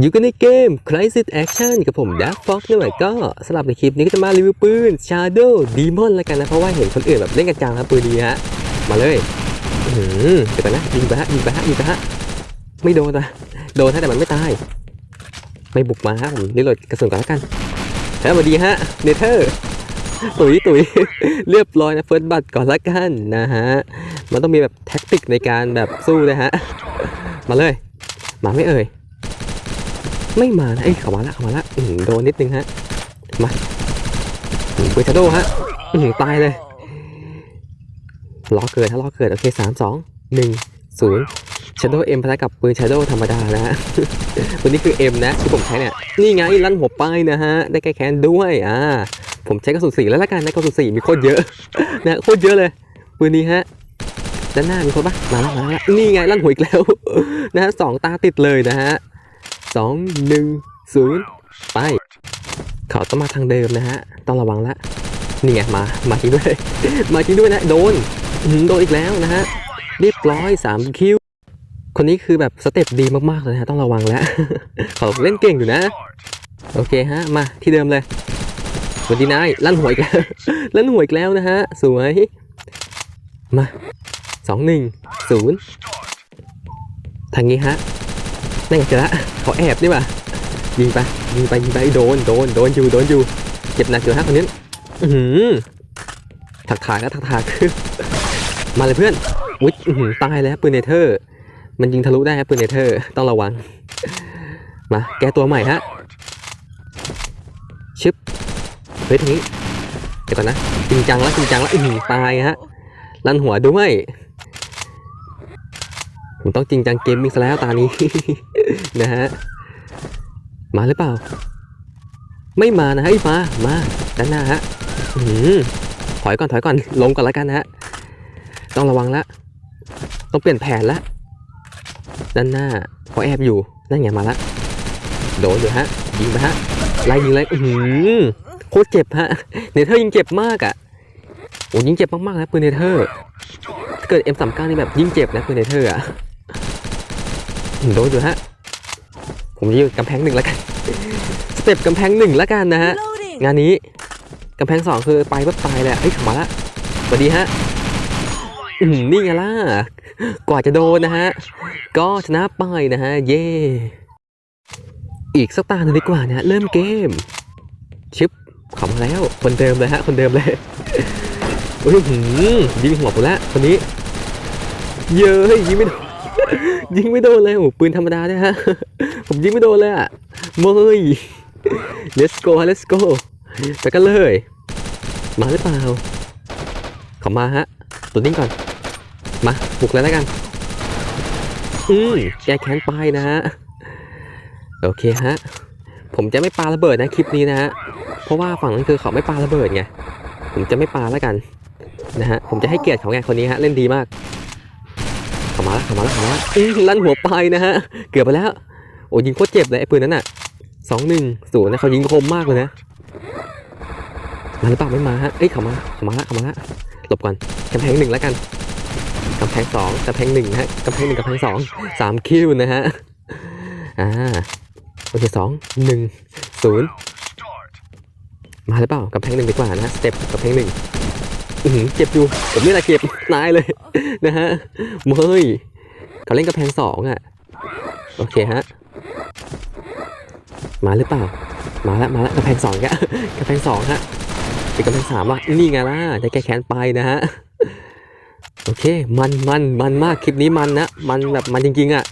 อยู่กันในเกม Crisis Action กับผม Dark Fox นี่แหละก็สำหรับในคลิปนี้ก็จะมารีวิวปืน Shadow Demon แล้วกันนะ เพราะว่าเห็นคนอื่นแบบเล่นกันจังครับปืนดีฮะ มาเลยอื้อหือเดี๋ยวก่อนนะยิงไปฮะยิงไปฮะยิงไปฮะไม่โดนนะโดนฮะแต่มันไม่ตาย ไม่บุกมาฮะผมรีโหลดกระสุนก่อนแล้วกันแล้วสวัสดีฮะเนเธอร์ตุ๋ยตุ๋ยเรียบร้อยนะเฟิร์สบัตก่อนละกันนะฮะมันต้องมีแบบแท็กติกในการแบบสู้นะฮะมาเลยมาไม่เอ่ย ไม่มานะเอ้ยเข้ามาละเข้ามาละโดนนิดนึงฮะ มาเวทาโดฮะตายเลยล้อเกิดถ้าล้อเกิดโอเคสามสองหนึ่งศูนย์ชาโดเอ็มพลักับปืนชาโดธรรมดานะฮะ ตัวนี้คือ M นะที่ผมใช้เนี่ย นี่ไงลั่นหัวป้ายนะฮะ ได้แก้แค้นด้วย อ่า ผมใช้กระสุนสีแล้วละกันนะกระสุนสีมีโคตรเยอะ นะโคตรเยอะเลย ปืนนี้ฮะ ด้านหน้ามีคนปะมาแล้วมาแล้วนี่ไงลั่นหัวอีกแล้ว นะฮะสองตาติดเลยนะฮะ สองหนึ่งศูนย์ไป เขาต้องมาทางเดิมนะฮะ ต้องระวังละ นี่ไงมา มาจริงด้วย มาจริงด้วยนะ โดนอื้อหือโดนอีกแล้วนะฮะ เรียบร้อยสามคิว คนนี้คือแบบสเต็ปดีมากๆเลยนะฮะต้องระวังแล้ว เขาเล่นเก่งอยู่นะ โอเคฮะ มาที่เดิมเลยสวัสดีนายลั่นหวยอีกแล้วลั่นหวยอีกแล้วนะฮะ สวย มาสองหนึ่งศูนย์ทางนี้ฮะนั่นไงเจอละ เขาแอบนี่ว่ะยิงไปยิงไปยิงไปโดนโดนโดนอยู่โดนอยู่เจ็บหนักอยู่ฮะคนนี้อือหือถักถากก็ถักถากมาเลยเพื่อนอุ๊ยอื้อหือตายแล้วปืนเนเธอร์ มันยิงทะลุได้ฮะปืนเนเธอร์ต้องระวัง มาแก้ตัวใหม่ฮะชึบเฮ้ยทีนี้เดี๋ยวก่อนนะจริงจังแล้วจริงจังแล้วอือหือตายฮะลั่นหัวด้วยผมต้องจริงจังเกมมิ่งซะแล้วตานี้ นะฮะ มาหรือเปล่า ไม่มานะฮะมา มาด้านหน้าฮะอื้อหือถอยก่อนถอยก่อนลงก่อนแล้วกันนะฮะ ต้องระวังละ ต้องเปลี่ยนแผนละ ด้านหน้าเขาแอบอยู่นั่นไงมาละ โดนอยู่ฮะ ยิงไปฮะ ไล่ยิงเลยอือหือโคตรเจ็บฮะ เนเธอร์ยิงเจ็บมากอะโอ้ยิงเจ็บมากๆนะปืนเนเธอร์ถ้าเกิด M39 นี่แบบยิ่งเจ็บนะปืนเนเธอร์อะโดนอยู่ฮะ ผมจะอยู่กำแพงหนึ่งแล้วกันสเต็ปกำแพงหนึ่งแล้วกันนะฮะ Reloading. งานนี้กำแพงสองคือไปก็ตายเลยอะเฮ้ยขับมาละสวัสดีฮะอืมนี่ไงล่ะกว่าจะโดนนะฮะ ก็ชนะไปนะฮะ เย่อีกสักตาหนึ่งดีกว่านะฮะ เริ่มเกม ชิปขำมาแล้ว คนเดิมเลยฮะ คนเดิมเลยโอ้ยหืมยิงหัวผมละคนนี้ เย้ยยิงไม่โดน ยิงไม่โดนเลยโอ้ปืนธรรมดาเนี่ยฮะ ผมยิงไม่โดนเลยอะเมย let's go ฮะ let's go ไปกันเลย มาหรือเปล่าขามาฮะ ตัวนิ่งก่อน มาบุกเลยแล้วกัน อืมแกแค้นไปนะฮะ โอเคฮะ ผมจะไม่ปาระเบิดนะคลิปนี้นะฮะ เพราะว่าฝั่งนั้นคือเขาไม่ปาระเบิดไง ผมจะไม่ปาแล้วกันนะฮะ ผมจะให้เกียรติเขาไงคนนี้ฮะ เล่นดีมาก เข้ามาแล้วเข้ามาแล้วเข้ามาแล้วลั่นหัวไปนะฮะ เกือบไปแล้ว โอ้ยิงโคตรเจ็บเลยไอ้ปืนนั้นอะสองหนึ่งศูนย์นะเขายิงคมมากเลยนะ มาหรือเปล่าไม่มาฮะ เอ้ยเข้ามาเข้ามาละเข้ามาละหลบก่อนกำแพงหนึ่งแล้วกันกำแพงสองกำแพงหนึ่งนะฮะกำแพงหนึ่งกำแพงสองสามคิวนะฮะ อ่า โอเคสองหนึ่งศูนย์มาหรือเปล่ากำแพงหนึ่งดีกว่านะสเต็ปกำแพงหนึ่ง เจ็บอยู่ผมนี่แหละเจ็บตายเลยนะฮะเมยเขาเล่นกำแพงสองอะ โอเคฮะ มาหรือเปล่า มาแล้วมาแล้วกำแพงสองแกกำแพงสองฮะเป็นกำแพงสามว่ะนี่ไงล่ะได้แก้แค้นไปนะฮะโอเค มันมันมันมากคลิปนี้มันนะ มันแบบมันจริงๆอะ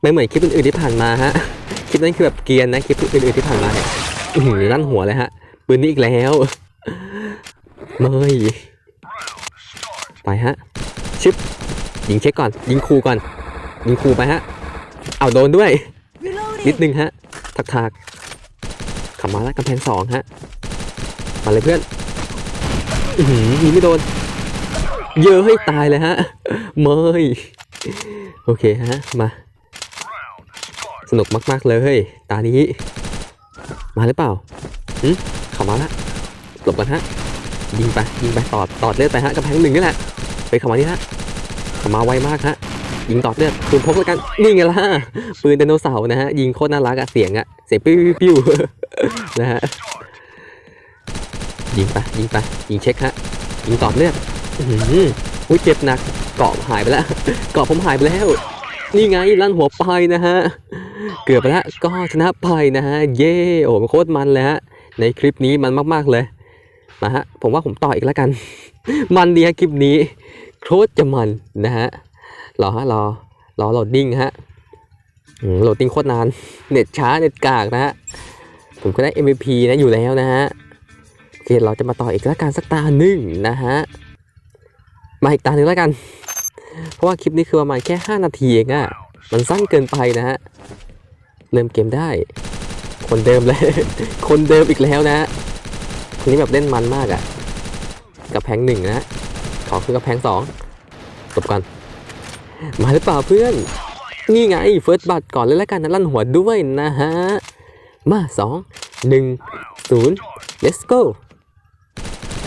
ไม่เหมือนคลิปอื่นๆที่ผ่านมาฮะ คลิปนั้นคือแบบเกียนนะ คลิปอื่นๆที่ผ่านมาเนี่ยอื้อหือลั่นหัวเลยฮะ ปืนนี้อีกแล้ว เมยไปฮะชิปยิงเช็คก่อน ยิงคูก่อน ยิงคูไปฮะ เอาโดนด้วย นิด Reloading. นึงฮะ ทักทากขับมาแล้วกำแพงสองฮะ มาเลยเพื่อน อือหือยิงไม่โดน เยอะให้ตายเลยฮะ เมยโอเคฮะ มา สนุกมาก ๆ เลย ตานี้ มาหรือเปล่าหืมเขับมาละหลบกันฮะ ยิงไปยิงไปตอดตอดเลือดไปฮะกำแพงหนึ่งนี่แหละไปเข้ามานี่ฮะเข้ามาไวมากฮะยิงต่อเลือดปืนพกแล้วกันนี่ไงล่ะปืนไดโนเสาร์นะฮะยิงโคตรน่ารักอะเสียงอะเสียงปิ้วปิ้วปิ้วนะฮะยิงไปยิงไปยิงเช็คฮะยิงต่อเลือดอื้มหุ้ยเจ็บหนักเกาะหายไปแล้วเกาะผมหายไปแล้วนี่ไงลั่นหัวไปนะฮะเกือบไปแล้วก็ชนะไปนะฮะเย่โอ้โหโคตรมันเลยฮะในคลิปนี้มันมากๆเลย มาฮะผมว่าผมต่ออีกแล้วกัน มันดีฮะคลิปนี้โคตรจะมันนะฮะรอฮะรอรอโหลดดิ้งฮะโหลดดิ้งโคตรนาน เน็ตช้าเน็ตกากนะฮะผมก็ได้ MVP นะอยู่แล้วนะฮะโอเคเราจะมาต่ออีกแล้วกันสักตาหนึ่งนะฮะมาอีกตาหนึ่งแล้วกัน เพราะว่าคลิปนี้คือประมาณแค่ 5 นาทีเองอะมันสั้นเกินไปนะฮะเริ่มเกมได้ คนเดิมเลย คนเดิมอีกแล้วนะ ฮะคนนี้แบบเล่นมันมากอะกับแพงหนึ่งนะฮะขอคือกับแพงสองจบกัน มาหรือเปล่าเพื่อน นี่ไงเฟิร์สบัตก่อนเลยแล้วกันนะลั่นหัวด้วยนะฮะ มาสองหนึ่งศูนย์ let's go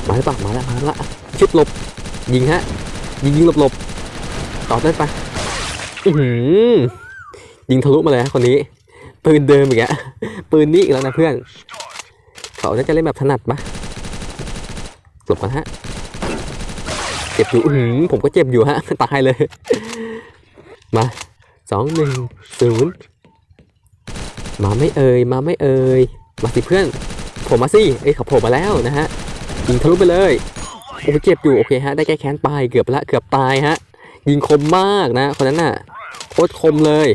มาหรือเปล่ามาแล้วมาแล้วชิดหลบ ยิงฮะ ยิงยิงหลบหลบต่อได้ปอื้อหือยิงทะลุมาเลยฮะคนนี้ ปืนเดิมอีกอะปืนนี้อีกแล้วนะเพื่อน เขาน่าจะเล่นแบบถนัดปะหลบกันฮะ เจ็บอยู่อื้อหือผมก็เจ็บอยู่ฮะ ตายเลย มาสองหนึ่งศูนย์มาไม่เอ่ย มาไม่เอ่ย มาสิเพื่อนผมมาสิเอ้ยเขาโผล่มาแล้วนะฮะยิงทะลุไปเลย โอ้โหเจ็บอยู่ โอเคฮะ ได้แก้แค้นไปเกือบไปละ เกือบตายฮะ ยิงคมมากนะ คนนั้นน่ะโคตรคมเลย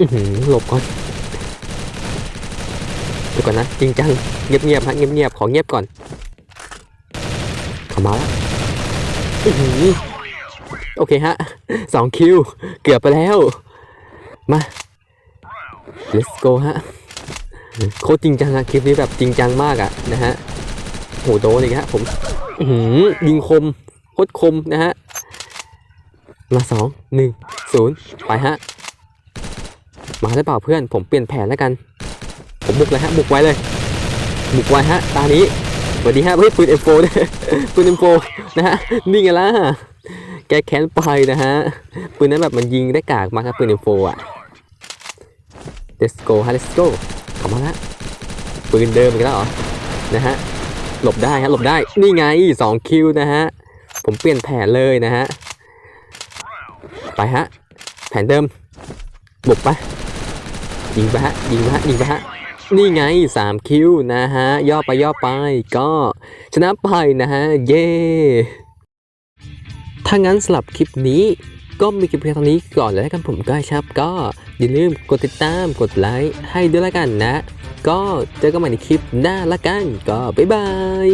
อือหือหลบก่อนเดี๋ยวก่อนนะจริงจังเงียบๆฮะเงียบๆขอเงียบก่อนเข้ามาแล้วโอเคฮะสองคิวเกือบไปแล้ว มา let's go ฮะโคตรจริงจังอะคลิปนี้แบบจริงจังมากอะนะฮะโหโดนอีกฮะผมหือยิงคมโคตรคมนะฮะมาสองหนึ่งศูนย์ไปฮะมาได้เปล่าเพื่อนผมเปลี่ยนแผนแล้วกัน ผมบุกเลยฮะบุกไว้เลย บุกไว้ฮะตานี้สวัสดีฮะเฮ้ยปืน M4 เนี่ยปืน M4 นะฮะนี่ไงล่ะแกแค้นไปนะฮะปืนนั้นแบบมันยิงได้กากมากครับปืน M4 อะ let's go ฮะ let's go ข้ามาละปืนเดิมอีกแล้วเหรอนะฮะหลบได้ฮะหลบได้นี่ไง2คิวนะฮะผมเปลี่ยนแผนเลยนะฮะไปฮะแผนเดิมบุกไปยิงไปฮะยิงไปฮะยิงไปฮะ นี่ไง 3 คิวนะฮะ ย่อไปย่อไป ก็ชนะไปนะฮะ เย้ถ้างั้นสำหรับคลิปนี้ก็มีคลิปเพียงเท่านี้ก่อนแล้วกันผมก็ชับ ก็อย่าลืมกดติดตามกดไลค์ให้ด้วยละกันนะ ก็เจอกันใหม่ในคลิปหน้าละกัน ก็บ๊ายบาย